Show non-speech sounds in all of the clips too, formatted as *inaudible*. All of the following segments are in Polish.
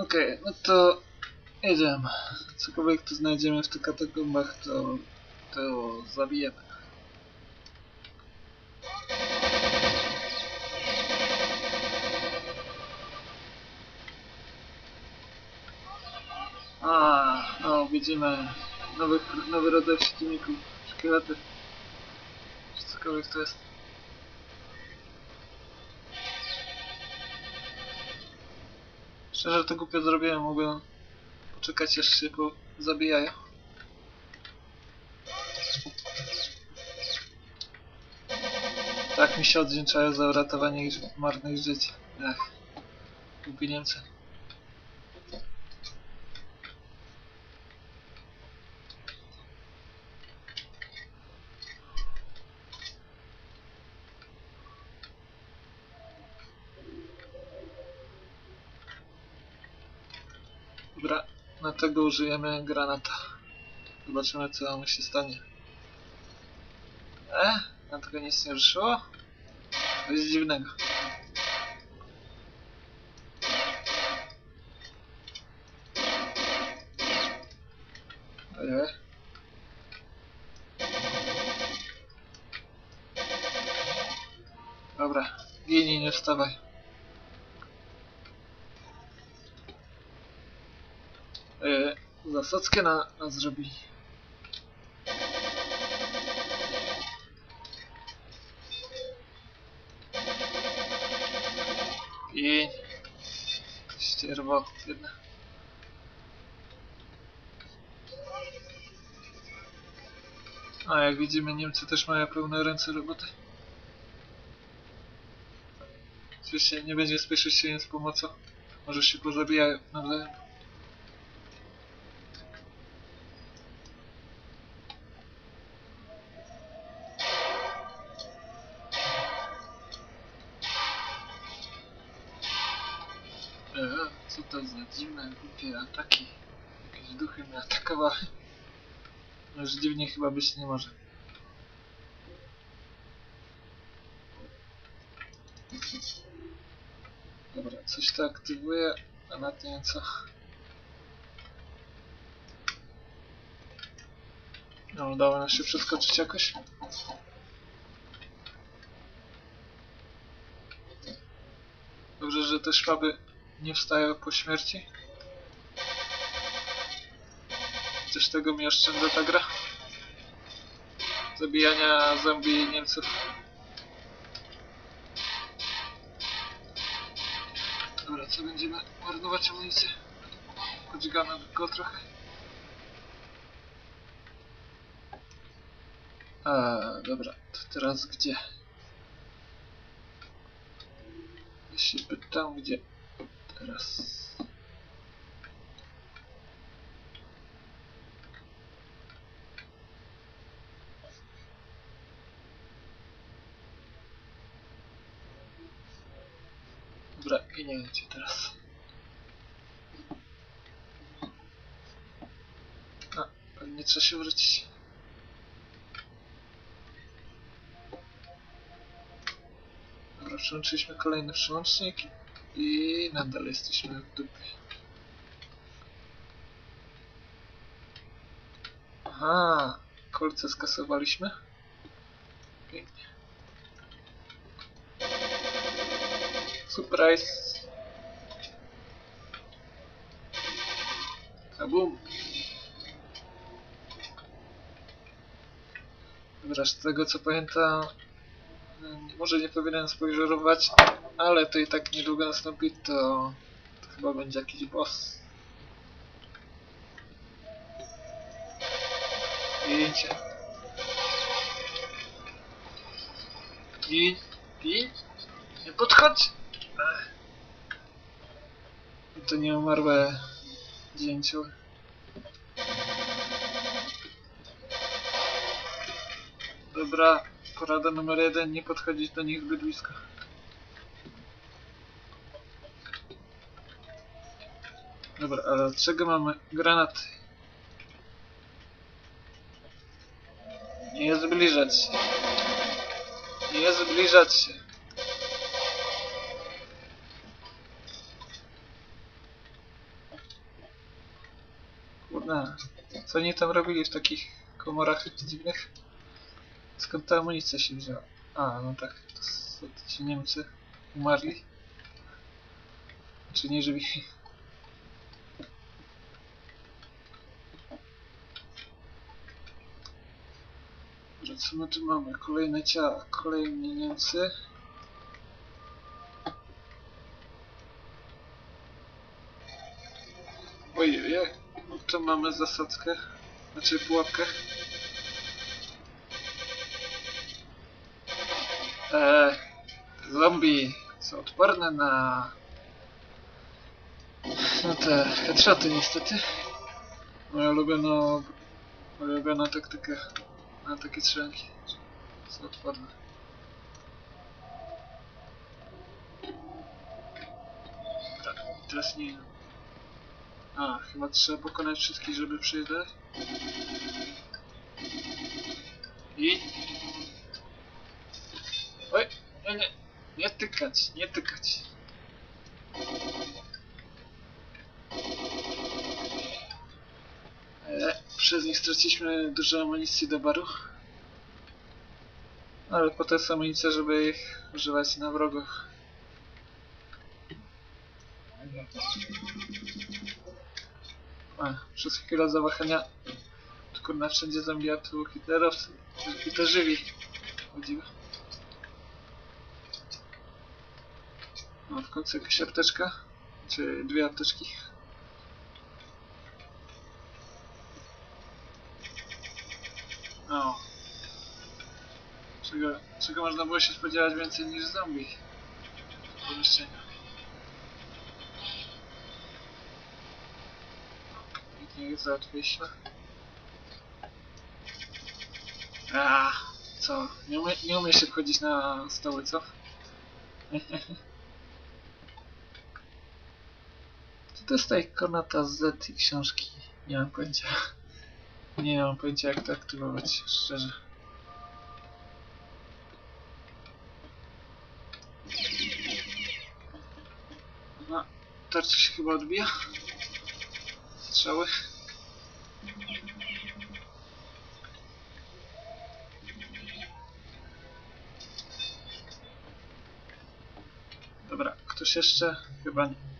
Okej, no to jedziemy. Cokolwiek tu znajdziemy w tych katakombach, to, to zabijemy. A, no widzimy nowych, nowy rodzaj przeciwników, szkielety. Czy cokolwiek to jest. Szczerze to głupio zrobiłem, mogłem poczekać aż się po zabijają. Tak mi się odwdzięczają za uratowanie marnych żyć. Ech, głupi Niemcy. Dobra, na tego użyjemy granata. Zobaczymy co mu się stanie. E? Na tego nic nie ruszyło? Jest dziwnego. Ojej. Dobra, ginij, nie wstawaj. Zasadzkę na, na zrobili. I ścierwo jedna. A jak widzimy Niemcy też mają pełne ręce roboty. Oczywiście nie będzie spieszyć się z pomocą. Może się pozabijają nawzajem. Co to za dziwne, głupie ataki? Jakieś duchy mnie atakowały. No Już dziwnie chyba być nie może. Dobra, coś to aktywuje, a na nie wiem co. No, udało nam się przeskoczyć jakoś. Dobrze, że te szwaby nie wstają po śmierci. Coś tego mi oszczędza ta gra. Zabijania zombie Niemców. Dobra, co będziemy marnować amunicję? Podźgamy go trochę. A, dobra, to teraz gdzie? Się pytam, gdzie teraz? Dobra, giniecie teraz. A, pewnie trzeba się wrócić. Dobra, przełączyliśmy kolejny przełącznik i nadal jesteśmy w dupie. Aha, kolce skasowaliśmy. Pięknie. Surprise! Kabum! Dobra, z tego co pamiętam, może nie powinienem spojrzerować, ale to i tak niedługo nastąpi, to, to chyba będzie jakiś boss. Zdjęcie. I, i, nie podchodź! To nie umarłe dzięcioły. Dobra, porada numer jeden, nie podchodzić do nich zbyt blisko. Dobra, ale czego mamy granaty? Nie zbliżać się. Nie zbliżać się. No. Co oni tam robili w takich komorach dziwnych? Skąd ta amunicja się wzięła? A, no tak, to to ci Niemcy umarli. Czy nie żywi? *laughs* Dobra, co my tu mamy? Kolejne ciała, kolejni Niemcy. Ojej, tu mamy zasadzkę, znaczy pułapkę. Zombie są odporne na no te headshoty niestety. Moja ulubiona, moja ulubiona taktyka na takie strzelanki są odporne. Tak, teraz nie a, chyba trzeba pokonać wszystkich, żeby przyjechać. I... tykać, nie tykać. E, przez nich straciliśmy dużo amunicji do baru. Ale po to jest amunicja, żeby ich używać na wrogów. A, przez chwilę zawahania. Kurna wszędzie zombie, a tu hitlerowcy. To żywi. Chodziło. No w końcu jakaś apteczka. Czy dwie apteczki. No. Czego, czego można było się spodziewać więcej niż zombie? W pomieszczeniu. Pięknie załatwiliśmy. A, co? Nie umie, nie umie się wchodzić na stoły, co? *laughs* Co to jest ta ikonata Z i książki? Nie mam pojęcia. Nie mam pojęcia jak to aktywować, szczerze. No, tarcza się chyba odbija. Strzały. Dobra, ktoś jeszcze? Chyba nie.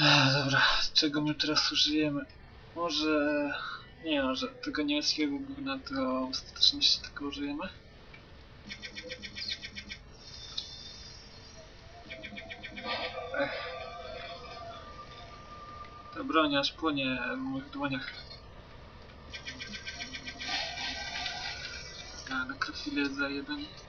Ech, dobra, czego my teraz użyjemy? Może... Nie no, że tego niemieckiego gówna to ostateczności tylko użyjemy. Ech. Ta broń aż płonie w moich dłoniach. A, nekrofile zajebani. Dobrze.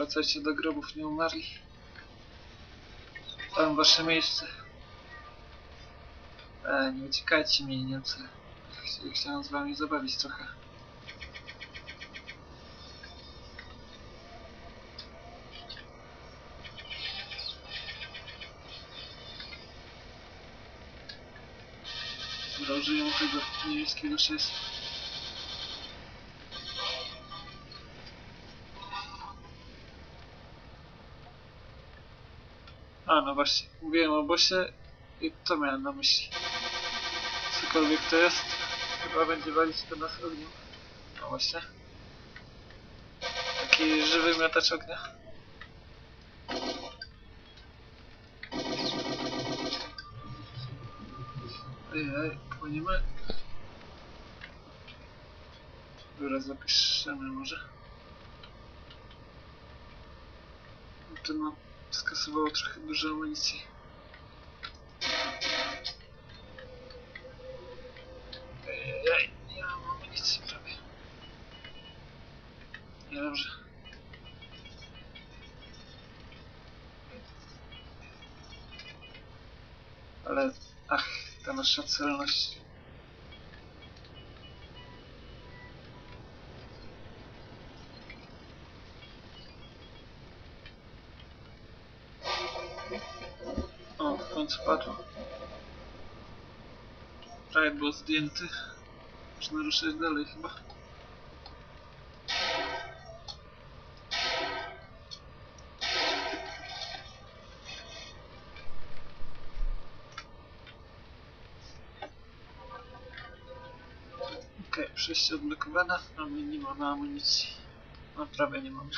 Wracajcie do grobów, nie umarli. Tam wasze miejsce. E, nie uciekajcie mi, Niemcy. Chci- Chciałem z wami zabawić trochę. Dobra, użyjemy tego niemieckiego 6. A, no właśnie, mówiłem o bosie i to miałem na myśli. Cokolwiek to jest, chyba będzie walić to nas ogniem. No właśnie. Taki żywy miotacz ognia. Ej, ej, płyniemy. Dobra, zapiszemy może. To nam skasowało trochę dużo amunicji. Ej, nie mam amunicji prawie. No dobrze. Ale, ach, ta nasza celność O, w końcu padł. Prawie był zdjęty. Można ruszyć dalej chyba. Okej, przejście odblokowane, ale nie mamy amunicji. No prawie nie mamy.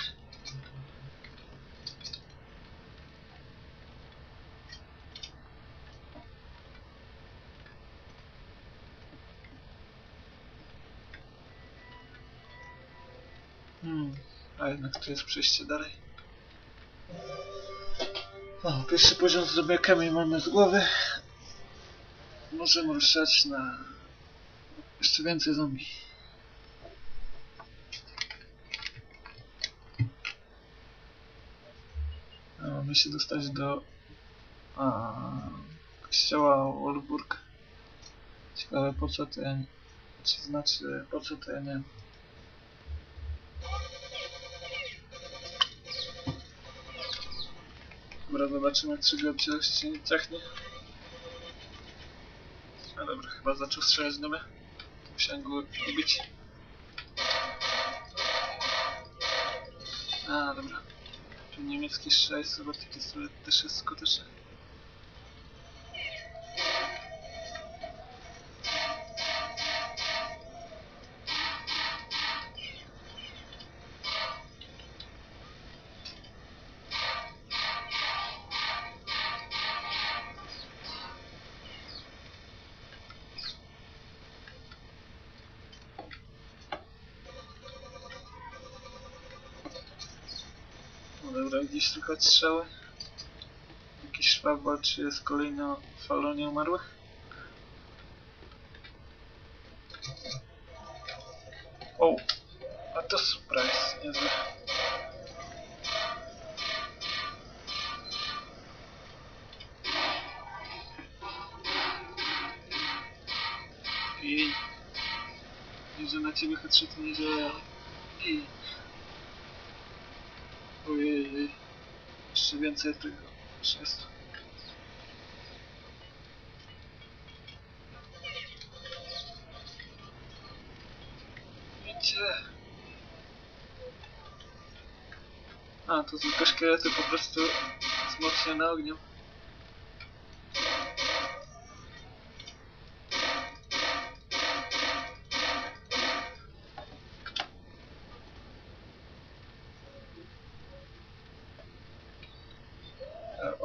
A jednak tu jest przejście dalej. O, pierwszy poziom z drobiakami mamy z głowy. Możemy ruszać na jeszcze więcej zombie. A, mamy się dostać do a, kościoła Wolfburg. Ciekawe po co to ja nie, czy znaczy po co to ja nie Dobra, zobaczymy czy go się nie ciachnie. A dobra, chyba zaczął strzelać do mnie. Musiałem go ubić. A, dobra. Tu niemiecki strzał z robotyki też jest skuteczny. Gdzieś słychać strzały. Jakiś szwab walczy jest kolejna fala nieumarłych. O! A to surprise, niezłe. I... I że na ciebie headshot nie działają. I... Ojej, jeszcze więcej tego jest. Widzicie? A, to tylko szkielety po prostu wzmocnione ogniem.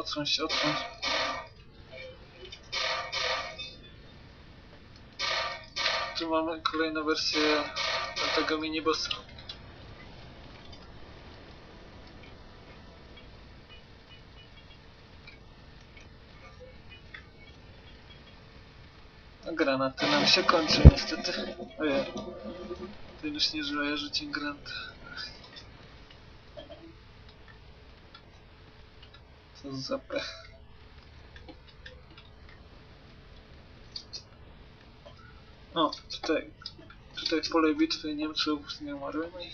Odsłoń się, odsłoń. Tu mamy kolejną wersję tego minibossa. A granaty nam się kończą niestety. Ojej. Ten już nie żyje, rzucił granat. Co za pech. O, tutaj, tutaj pole bitwy Niemców z nieumarłymi.